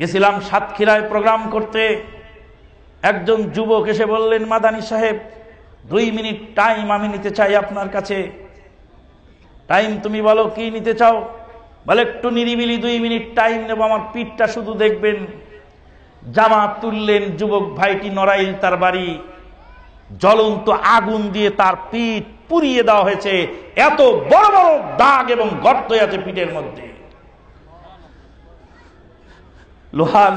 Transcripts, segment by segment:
গেছিলাম সাতক্ষীরায় প্রোগ্রাম করতে। একজন যুবক এসে বললেন, মাদানী সাহেব, দুই মিনিট টাইম আমি নিতে চাই আপনার কাছে। টাইম তুমি বলো, কি নিতে চাও? বলে, একটু নিরিবিলি দুই মিনিট টাইম নেব, আমার পিঠটা শুধু দেখবেন। জামা তুললেন যুবক ভাইটি নড়াইল তার বাড়ি। জ্বলন্ত আগুন দিয়ে তার পিঠ পুড়িয়ে দেওয়া হয়েছে। এত বড় বড় দাগ এবং গর্ত আছে পিঠের মধ্যে। লোহার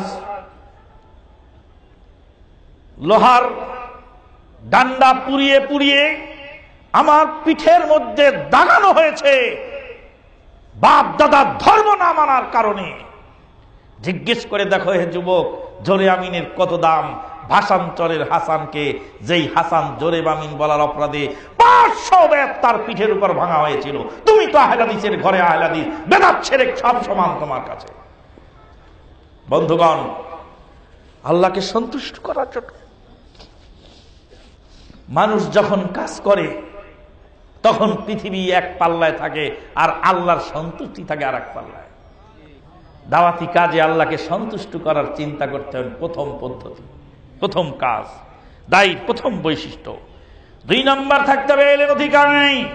লোহার ডান্ডা পুড়িয়ে পুড়িয়ে আমার পিঠের মধ্যে দাগানো হয়েছে। বাপ দাদা ধর্ম না মানার কারণে। জিজ্ঞেস করে দেখো, হে যুবক, জোরে আমিনের কত দাম? ভাষান্তরের হাসানকে যেই হাসান জোরে আমিন বলার অপরাধে পাঁচশো ব্যাপ তার পিঠের উপর ভাঙা হয়েছিল। তুমি তো আহলাদিসের ঘরে আহলাদিস, বেদাত ছেড়ে সব সমান তোমার কাছে। বন্ধুগণ, আল্লাহকে সন্তুষ্ট করার জন্য মানুষ যখন কাজ করে, তখন পৃথিবী এক পাল্লায় থাকে আর আল্লাহর সন্তুষ্টি থাকে আর এক পাল্লায়। দাওয়াতি কাজে আল্লাহকে সন্তুষ্ট করার চিন্তা করতে হবে প্রথম পদ্ধতি, প্রথম কাজ, দায়ী প্রথম বৈশিষ্ট্য। দুই নম্বর থাকতে হবে এলের অধিকার নেই।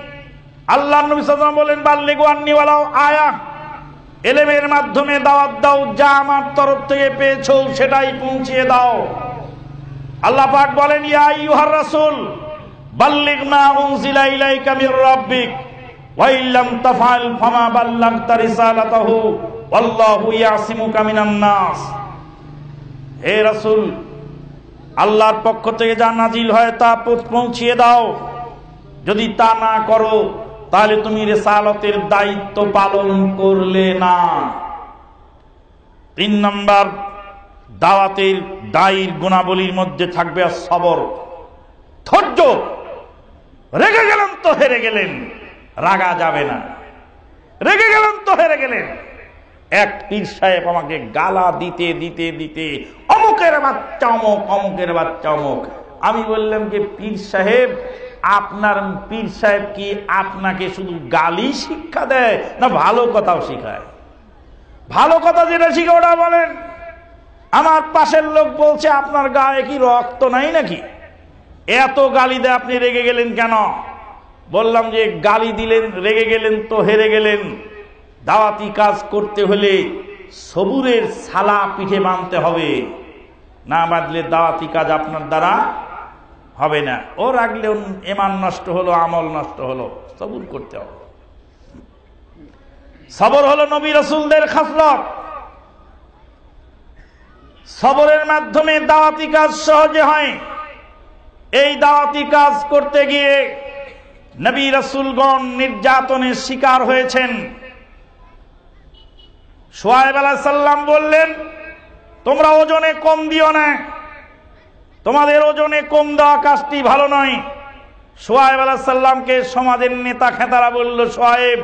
আল্লাহ নবী বলেন, বাল্লিগু আন্নিওয়ালাও আয়া। এলেমের মাধ্যমে দাওয়াত দাও, যা আমার তরফ থেকে পেয়েছ সেটাই পৌঁছিয়ে দাও। আল্লাহ পাক বলেন, ইয়া আইয়ুহার রাসূল বাল্লিগ মা উনজিলা ইলাইকা মির রাব্বিক ওয়া ইল্লাম তাফআল ফামা বাল্লাগতা রিসালাতাহু আল্লাহু ইয়াসিমুকা মিনান নাস। হে রাসূল, আল্লাহর পক্ষ থেকে যা নাজিল হয় তা পৌঁছিয়ে দাও। যদি তা না করো তাহলে তুমি রেসালতের দায়িত্ব পালন করলে না। তিন নম্বর, দাওয়াতের দায়ীর গুণাবলীর মধ্যে থাকবে আর সবর। ধৈর্য! রেগে গেলেন তো হেরে গেলেন, রাগা যাবে না। রেগে গেলেন তো হেরে গেলেন। এক পীর সাহেব আমাকে গালা দিতে দিতে দিতে, অমুকের বাচ্চা অমুক, অমুকের বাচ্চা অমুক। আমি বললাম যে, পীর সাহেব আপনার পীর সাহেব কি আপনাকে শুধু গালি শিক্ষা দেয় না ভালো কথাও শিখায়? ভালো কথা যেটা শিখে ওটা বলেন। আমার পাশের লোক বলছে, আপনার গায়ে কি রক্ত নাই নাকি? এত গালি দেয় আপনি রেগে গেলেন কেন? বললাম যে, গালি দিলেন, রেগে গেলেন তো হেরে গেলেন। দাওয়াতি কাজ করতে হলে সবুরের সালা পিঠে বাঁধতে হবে। না বাঁধলে দাওয়াতি কাজ আপনার দ্বারা হবে না। ও রাখলে এমান নষ্ট হলো, আমল নষ্ট হলো, সবুর করতে হবে। সবর হলো নবী রসুলদের খাসলত সবরের মাধ্যমে দাওয়াতি কাজ সহজে হয়। এই দাওয়াতি কাজ করতে গিয়ে নবী রসুলগণ নির্যাতনের শিকার হয়েছেন। সোয়াইব আলাহ সাল্লাম বললেন, তোমরা ওজনে কম দিও না। তোমাদের ওজনে কম দেওয়া কাজটি ভালো নয়। সোয়াইব আলাহ সাল্লামকে সমাজের নেতা খেতারা বলল সোয়েব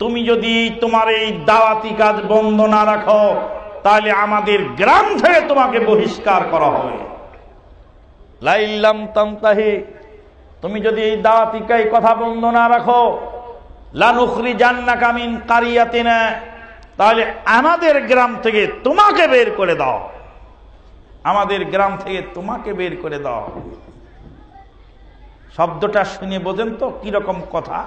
তুমি যদি তোমার এই দাওয়াতি কাজ বন্ধ না রাখো, তাহলে আমাদের গ্রাম থেকে তোমাকে বহিষ্কার করা হবে। তুমি যদি এই দাওয়াতিকাই কথা বন্ধ না রাখো, লানুখরি জান্না কামিন কারিয়াতে না তাহলে আমাদের গ্রাম থেকে তোমাকে বের করে দাও। আমাদের গ্রাম থেকে তোমাকে বের করে দাও শব্দটা শুনে বোঝেন তো কিরকম কথা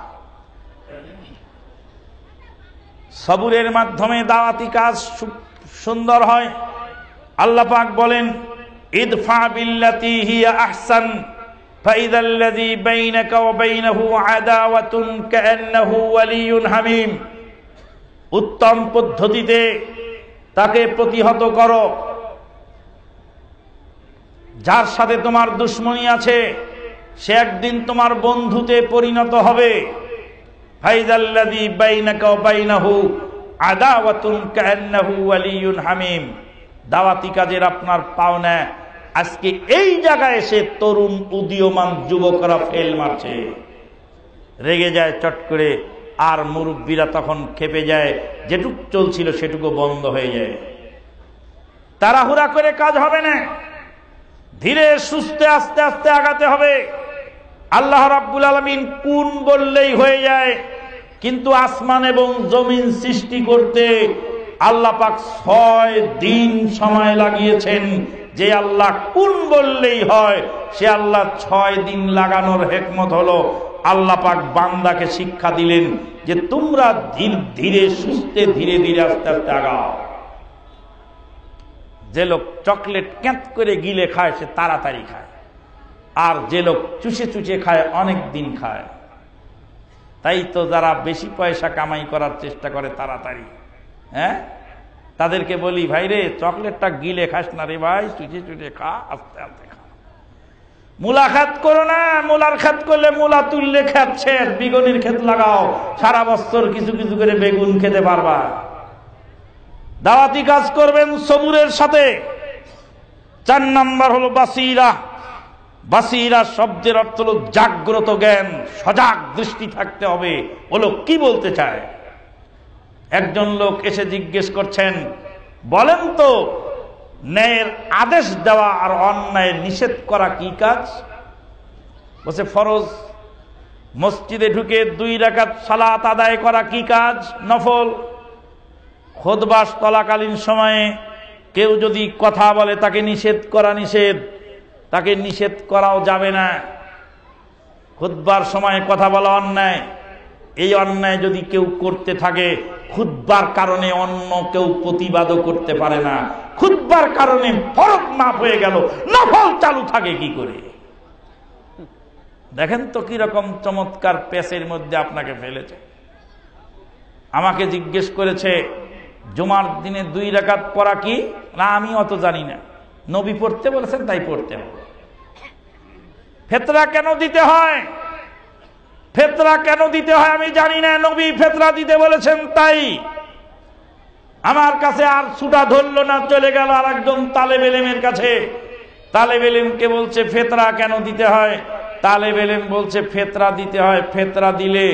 সবুরের মাধ্যমে দাওয়াতি কাজ সুন্দর হয় আল্লাহ পাক বলেন ইদফা বিল্লাতি হিয়া আহসান فإذا الذي بينك وبينه عداوة كأنه ولي حميم উত্তম পদ্ধতিতে তাকে প্রতিহত করো যার সাথে তোমার দুশ্মনী আছে, সে একদিন তোমার বন্ধুতে পরিণত হবে। হামিম। দাওয়াতি কাজের আপনার পাওনা। আজকে এই জায়গায় এসে তরুণ উদীয়মান যুবকরা ফেল মারছে। রেগে যায় চট করে, আর মুরব্বীরা তখন খেপে যায়, যেটুক চলছিল সেটুকু বন্ধ হয়ে যায়। তারা তাড়াহুড়া করে কাজ হবে না। ধীরে সুস্থে আস্তে আস্তে আগাতে হবে। আল্লাহ রাব্বুল আলমিন কোন বললেই হয়ে যায়, কিন্তু আসমান এবং জমিন সৃষ্টি করতে আল্লাহ পাক ছয় দিন সময় লাগিয়েছেন। যে আল্লাহ কোন বললেই হয়, সে আল্লাহ ছয় দিন লাগানোর হেকমত হলো। আল্লাহ পাক বান্দাকে শিক্ষা দিলেন যে তোমরা ধীরে ধীরে, সুস্থে ধীরে ধীরে আস্তে আস্তে আগাও। যে লোক চকলেট ক্যাঁত করে গিলে খায়, সে তাড়াতাড়ি খায়। আর যে লোক চুষে চুষে খায়, অনেক দিন খায়। তাই তো যারা বেশি পয়সা কামাই করার চেষ্টা করে, তাড়াতাড়ি। হ্যাঁ? তাদেরকে বলি, ভাই রে, চকলেটটা গিলে খাস না রে ভাই চুচে চুচে খা, আস্তে আস্তে খা। মূলা খাত করো না, মূলার খাত করলে মূলা তুললে খাচ্ছে বিগনির ক্ষেত লাগাও। সারা বছর কিছু কিছু করে বেগুন খেতে পারবা। দাওয়াতি কাজ করবেন সবুরের সাথে। চার নাম্বার হলো বাসিরা। বাসিরা শব্দের অর্থ হলো জাগ্রত জ্ঞান, সজাগ দৃষ্টি থাকতে হবে। ও কি বলতে চায়? একজন লোক এসে জিজ্ঞেস করছেন, বলেন তো, ন্যায়ের আদেশ দেওয়া আর অন্যায় নিষেধ করা কি কাজ? বলছে, ফরজ। মসজিদে ঢুকে দুই রাকাত সালাত আদায় করা কি কাজ? নফল। খোদবাস চলাকালীন সময়ে কেউ যদি কথা বলে, তাকে নিষেধ করা নিষেধ, তাকে নিষেধ করাও যাবে না। খুদ্বার সময় কথা বলা অন্যায়। এই অন্যায় যদি কেউ করতে থাকে, খুদ্বার কারণে অন্য কেউ প্রতিবাদও করতে পারে না। খুদ্বার কারণে ফরক মাফ হয়ে গেল, নফল চালু থাকে কি করে? দেখেন তো কীরকম চমৎকার পেসের মধ্যে আপনাকে ফেলেছে। আমাকে জিজ্ঞেস করেছে জুমার দিনে দুই রেখাত পড়া কি? না আমি অত জানি না। নবী পড়তে বলেছেন, তাই পড়তে হবে। ফেতরা কেন দিতে হয়? ফেতরা কেন দিতে হয় আমি জানি না। নবী ফেতরা দিতে বলেছেন, তাই। আমার কাছে আর ছুটা ধরলো না, চলে গেল আর একজন তালে বেলেমের কাছে তালে বেলেমকে বলছে, ফেতরা কেন দিতে হয়? তালে বেলেম বলছে, ফেতরা দিতে হয়, ফেতরা দিলে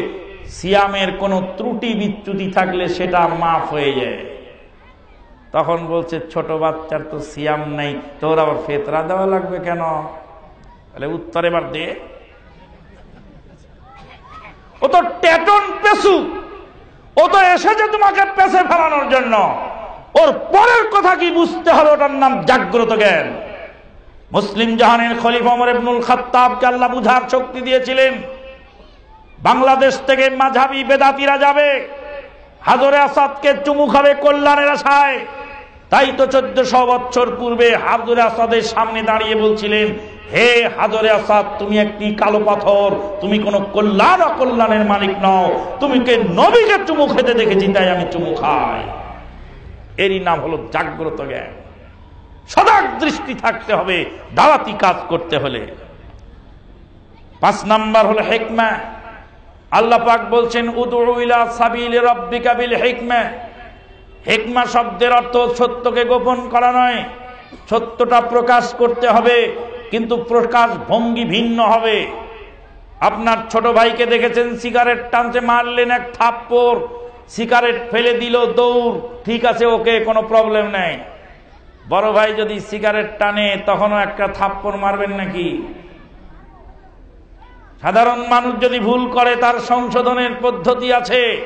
সিয়ামের কোনো ত্রুটি বিচ্যুতি থাকলে সেটা মাফ হয়ে যায়। তখন বলছে, ছোট বাচ্চার তো সিয়াম নেই, তোর আবার ফেতরা দেওয়া লাগবে কেন? তাহলে উত্তর এবার দে। ও তো টেটন পেসু ও তো এসেছে তোমাকে পেছে ফেলানোর জন্য। ওর পরের কথা কি বুঝতে হবে ওটার নাম জাগ্রত জ্ঞান। মুসলিম জাহানের খলিফা অমর ইবনুল খাত্তাবকে আল্লাহ বুঝার শক্তি দিয়েছিলেন। বাংলাদেশ থেকে মাঝাবি বেদাতিরা যাবে। হাজরে আসাদকে চুমু খাবে কল্যাণের আশায়। তাই তো চোদ্দশো বছর পূর্বে হাজরে আসাদের সামনে দাঁড়িয়ে বলছিলেন, হে হাজরে আসাদ, তুমি একটি কালো পাথর, তুমি কোন কল্যাণ অকল্যাণের মালিক নও। তুমি কে নবীকে চুমু খেতে দেখেছি, তাই আমি চুমু খাই। এরই নাম হলো জাগ্রত জ্ঞান। সজাগ দৃষ্টি থাকতে হবে, দাওয়াতি কাজ করতে হলে। পাঁচ নাম্বার হলো হেকমা। আল্লাহ পাক বলছেন উদুইলা সাবিল রব্বিকা বিল হেকমা। শব্দের অর্থ সত্যকে গোপন করা নয়। সত্যটা প্রকাশ করতে হবে, কিন্তু প্রকাশ ভঙ্গি ভিন্ন হবে। আপনার ছোট ভাইকে দেখেছেন, সিগারেট টানতে মারলেন এক থাপ্পড়, সিগারেট ফেলে দিল দৌড়, ঠিক আছে, ওকে কোনো প্রবলেম নেই। বড় ভাই যদি সিগারেট টানে, তখনও একটা থাপ্পড় মারবেন নাকি? সাধারণ মানুষ যদি ভুল করে, তার সংশোধনের পদ্ধতি আছে।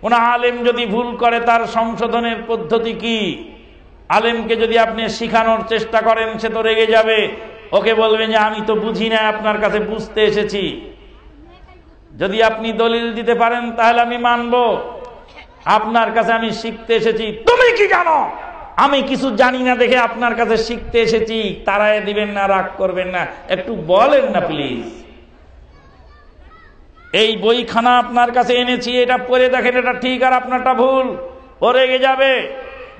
কোন আলেম যদি ভুল করে, তার সংশোধনের পদ্ধতি কি? আলেমকে যদি আপনি শিখানোর চেষ্টা করেন, সে তো রেগে যাবে। ওকে বলবেন যে, আমি তো বুঝি না, আপনার কাছে বুঝতে এসেছি। যদি আপনি দলিল দিতে পারেন, তাহলে আমি মানব। আপনার কাছে আমি শিখতে এসেছি। তুমি কি জানো? আমি কিছু জানি না দেখে আপনার কাছে শিখতে এসেছি। তারাই দিবেন না, রাগ করবেন না। একটু বলেন না, প্লিজ। এই বইখানা আপনার কাছে এনেছি, এটা পড়ে দেখেন, এটা ঠিক আর আপনারটা ভুল। ও রেগে যাবে।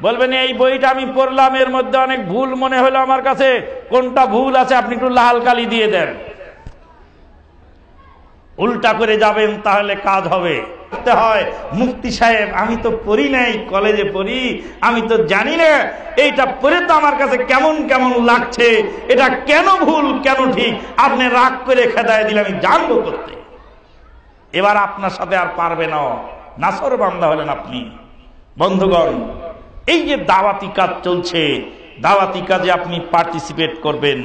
বলবেন, এই বইটা আমি পড়লাম, এর মধ্যে অনেক ভুল মনে হলো আমার কাছে। কোনটা ভুল আছে আপনি একটু লাল কালি দিয়ে দেন। উল্টা করে যাবেন, তাহলে কাজ হবে। হয় মুক্তি সাহেব, আমি তো পড়ি নাই, কলেজে পড়ি, আমি তো জানি না, এইটা পড়ে তো আমার কাছে কেমন কেমন লাগছে। এটা কেন ভুল, কেন ঠিক? আপনি রাগ করে খেদায় দিলে আমি জানব করতে এবার আপনার সাথে আর পারবে না। নাসর বান্দা হলেন আপনি। বন্ধুগণ, এই যে দাওয়াতি কাজ চলছে, দাওয়াতি কাজে আপনি পার্টিসিপেট করবেন।